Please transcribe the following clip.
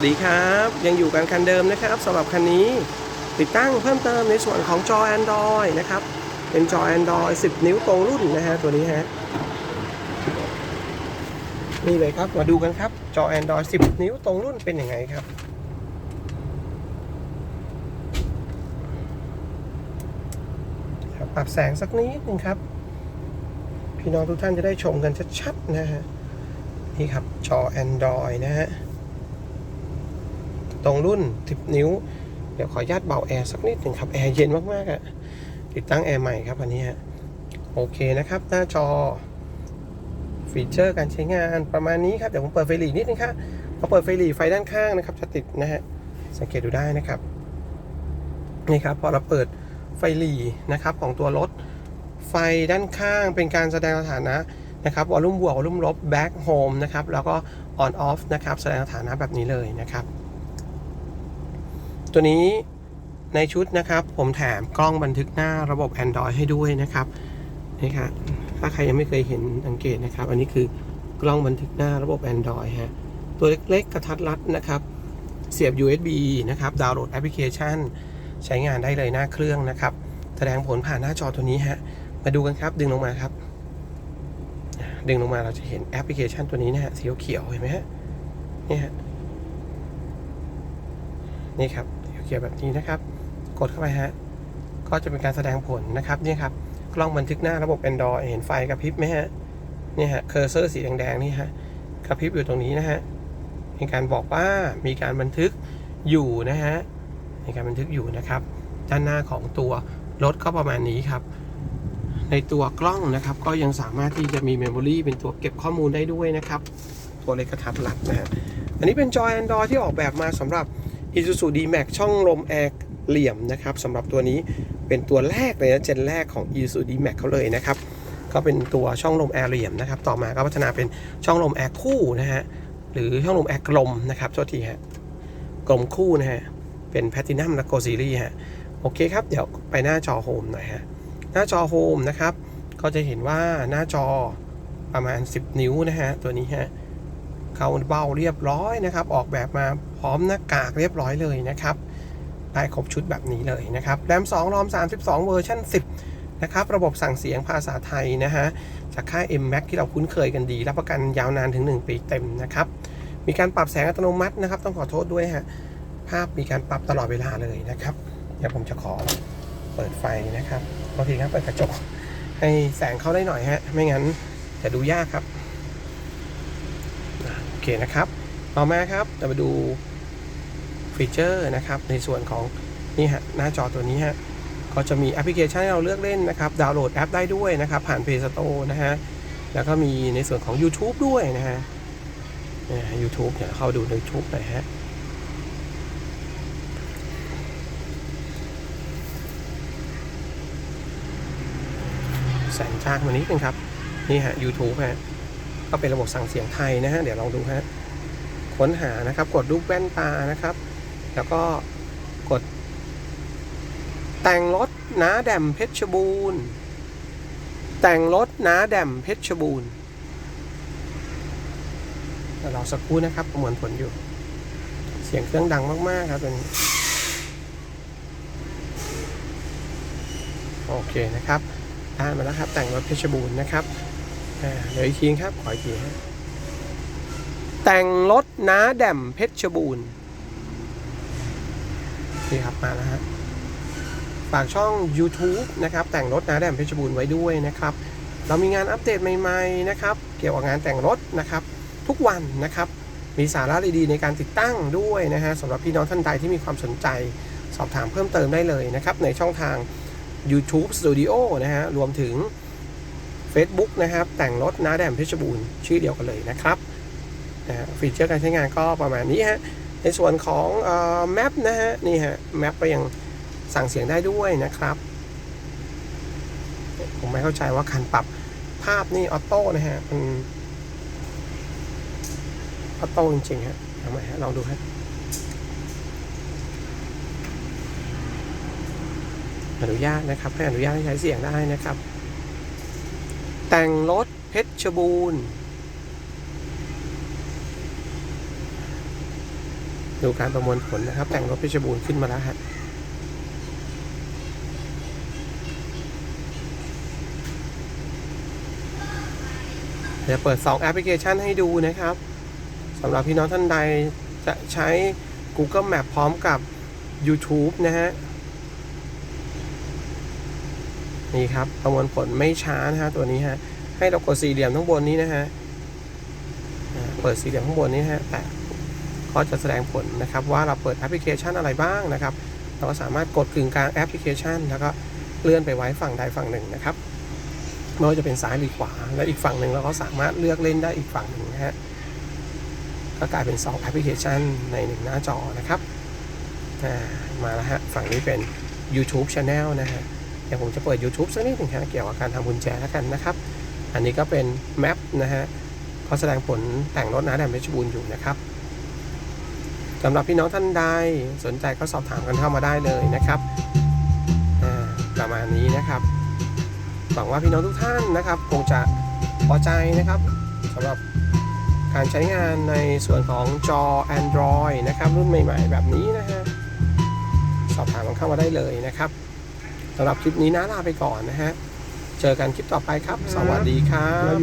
สวัสดีครับ ยังอยู่กันคันเดิมนะครับสำหรับคันนี้ติดตั้งเพิ่มเติมในส่วนของจอ Android นะครับ เป็นจอ Android 10 นิ้วตรงรุ่นนะฮะตัวนี้ฮะนี่เลยครับมาดูกันครับ จอ Android 10 นิ้วตรงรุ่นเป็นยังไงครับ ปรับแสงสักนิดนึงครับ พี่น้องทุกท่านจะได้ชมกันชัดๆนะฮะนี่ครับจอ Android นะฮะ รงรุ่น 10 นิ้ว เดี๋ยวขออนุญาตเบาแอร์สักนิดหนึ่งครับแอร์เย็นมากๆอะ่ะติดตั้งแอร์ใหม่ครับอันนี้ฮะโอเคนะครับ หน้าจอฟีเจอร์การใช้งานประมาณนี้ครับเดี๋ยวผมเปิดไฟหลีนิดนึงครับพอเปิดไฟหลีไฟด้านข้างนะครับ จะติดนะฮะสังเกตดูได้นะครับนี่ครับพอเราเปิดไฟหลีนะครับของตัวรถไฟด้านข้างเป็นการแสดงสถานะนะครับวอลลุ่มบวกวอลลุ่มลบ back home นะครับแล้วก็ on off นะครับแสดงสถานะแบบนี้เลยนะครับ ตัวนี้ในชุดนะครับ ผมแถมกล้องบันทึกหน้าระบบ Android ให้ด้วยนะครับนี่ครับถ้าใครยังไม่เคยเห็นสังเกตนะครับ อันนี้คือกล้องบันทึกหน้าระบบ Android ฮะตัวเล็กๆ กระทัดรัดนะครับ เสียบ USB นะครับดาวน์โหลดแอปพลิเคชัน ใช้งานได้เลยหน้าเครื่องนะครับ แสดงผลผ่านหน้าจอตัวนี้ฮะมาดูกันครับ ดึงลงมาครับ ดึงลงมาเราจะเห็นแอปพลิเคชันตัวนี้นะฮะสีเขียวเห็นไหมฮะนี่ฮะนี่ครับ ขียวแบบนี้นะครับ กดเข้าไปฮะก็จะเป็นการแสดงผลนะครับนี่ครับกล้องบันทึกหน้าระบบ Android เห็นไฟกระพริบไหมฮะนี่ฮะเคอร์เซอร์สีแดงๆนี่ฮะกระพริบอยู่ตรงนี้นะฮะมีการบอกว่ามีการบันทึกอยู่นะฮะมีการบันทึกอยู่นะครับ ด้านหน้าของตัวรถก็ประมาณนี้ครับ ในตัวกล้องนะครับ ก็ยังสามารถที่จะมีเมมโมรีเป็นตัวเก็บข้อมูลได้ด้วยนะครับ ตัวเล็กกระทัดรัดนะฮะอันนี้เป็นจอ Android ที่ออกแบบมาสำหรับ Isuzu D-Max ช่องลมแอร์เหลี่ยมนะครับสำหรับตัวนี้เป็นตัวแรกเลยนะเจนแรกของ Isuzu D-Max เขาเลยนะครับก็เป็นตัวช่องลมแอร์เหลี่ยมนะครับต่อมาก็พัฒนาเป็นช่องลมแอร์คู่นะฮะหรือช่องลมแอร์กลมนะครับโทษทีฮะกลมคู่นะฮะเป็นแพทินัมและโกซีรีฮะโอเคครับ เดี๋ยวไปหน้าจอโฮมหน่อยฮะหน้าจอโฮมนะครับก็จะเห็นว่าหน้าจอประมาณ 10 นิ้วนะฮะตัวนี้ฮะ เขาเบ้าเรียบร้อยนะครับ ออกแบบมาพร้อมหน้ากากเรียบร้อยเลยนะครับ ได้ครบชุดแบบนี้เลยนะครับแรม2รอม 32 เวอร์ชัน10 นะครับ ระบบสั่งเสียงภาษาไทยนะฮะ จากค่าย M Max ที่เราคุ้นเคยกันดี รับประกันยาวนานถึง 1 ปีเต็มนะครับ มีการปรับแสงอัตโนมัตินะครับ ต้องขอโทษด้วยฮะ ภาพมีการปรับตลอดเวลาเลยนะครับ เดี๋ยวผมจะขอเปิดไฟนะครับบางทีครับ เปิดกระจก ให้แสงเข้าได้หน่อยฮะ ไม่งั้นจะดูยากครับ เคนะครับ ต่อมาครับเรามาดูฟีเจอร์นะครับในส่วนของนี่ฮะหน้าจอตัวนี้ฮะก็จะมีแอปพลิเคชันให้เราเลือกเล่นนะครับ ดาวน์โหลดแอปได้ด้วยนะครับ ผ่าน Play Store นะฮะ แล้วก็มีในส่วนของ YouTube ด้วยนะฮะยูทูบเดี๋ยวเข้าดูใน YouTube หน่อยฮะแสงจ้างมานิดนึงครับ นี่ฮะ YouTube ฮะ ก็เป็นระบบสั่งเสียงไทยนะฮะเดี๋ยวลองดูฮะค้นหานะครับ กดรูปแว่นตานะครับ แล้วก็กด แต่งรถน้าแดมเพชรบูรณ์แต่งรถน้าแดมเพชรบูรณ์เราสักครู่นะครับ ประมวลผลอยู่ เสียงเครื่องดังมาก ๆ ครับตัวนี้ โอเคนะครับได้มาแล้วครับ แต่งรถเพชรบูรณ์นะครับ เดี๋ยวอีกทีครับ ขออีกทีฮะแต่งรถน้าแดมเพชรบูรณ์นี่ครับมาแล้วฮะฝากช่อง YouTube นะครับ แต่งรถน้าแดมเพชรบูรณ์ไว้ด้วยนะครับ เรามีงานอัปเดตใหม่ๆนะครับ เกี่ยวกับงานแต่งรถนะครับ ทุกวันนะครับ มีสาระดีๆในการติดตั้งด้วยนะฮะสำหรับพี่น้องท่านใดที่มีความสนใจ สอบถามเพิ่มเติมได้เลยนะครับ ในช่องทาง YouTube Studio นะฮะรวมถึง Facebook นะครับ แต่งรถน้าแดมเพชรบูรณ์ชื่อเดียวกันเลยนะครับนะฟีเจอร์การใช้งานก็ประมาณนี้ฮะในส่วนของแมปนะฮะนี่ฮะแมปก็ยังสั่งเสียงได้ด้วยนะครับ ผมไม่เข้าใจว่าการปรับภาพนี่ออโต้นะฮะมันออโต้จริงๆฮะทำไมฮะลองดูฮะอนุญาตนะครับให้อนุญาตให้ใช้เสียงได้นะครับ แต่งรถเพชรบูรณ์ ดูการประมวลผลนะครับ แต่งรถเพชรบูรณ์ขึ้นมาแล้วฮะเดี๋ยวเปิด 2 แอปพลิเคชันให้ดูนะครับสำหรับพี่น้องท่านใดจะใช้ Google Map พร้อมกับ YouTube นะฮะ นี่ครับประมวลผลไม่ช้านะฮะตัวนี้ฮะให้เรากดสี่เหลี่ยมข้างบนนี้นะฮะเปิดสี่เหลี่ยมข้างบนนี้นะฮะแต่ก็จะแสดงผลนะครับ ว่าเราเปิดแอปพลิเคชันอะไรบ้างนะครับ เราก็สามารถกดกึ่งกลางแอปพลิเคชัน แล้วก็เลื่อนไปไว้ฝั่งใดฝั่งหนึ่งนะครับไม่ว่าจะเป็นซ้ายหรือขวา และอีกฝั่งหนึ่งเราก็สามารถเลือกเล่นได้อีกฝั่งหนึ่งนะฮะก็กลายเป็น 2 แอปพลิเคชันในหนึ่งหน้าจอนะครับ มาแล้วฮะ ฝั่งนี้เป็น YouTube Channel นะฮะ เดี๋ยวผมจะเปิด YouTube สักนิดหนึ่งฮะเกี่ยวกับการทำกุญแจแล้วกันนะครับ อันนี้ก็เป็นแมปนะฮะเขาแสดงผลแต่งรถนะแดมเพชรบูรณ์อยู่นะครับสำหรับพี่น้องท่านใดสนใจก็สอบถามกันเข้ามาได้เลยนะครับประมาณนี้นะครับหวังว่าพี่น้องทุกท่านนะครับ คงจะพอใจนะครับสำหรับการใช้งานในส่วนของจอ Android นะครับ รุ่นใหม่ ๆ แบบนี้นะฮะสอบถามกันเข้ามาได้เลยนะครับ สำหรับคลิปนี้นะลาไปก่อนนะฮะ เจอกันคลิปต่อไปครับ สวัสดีครับ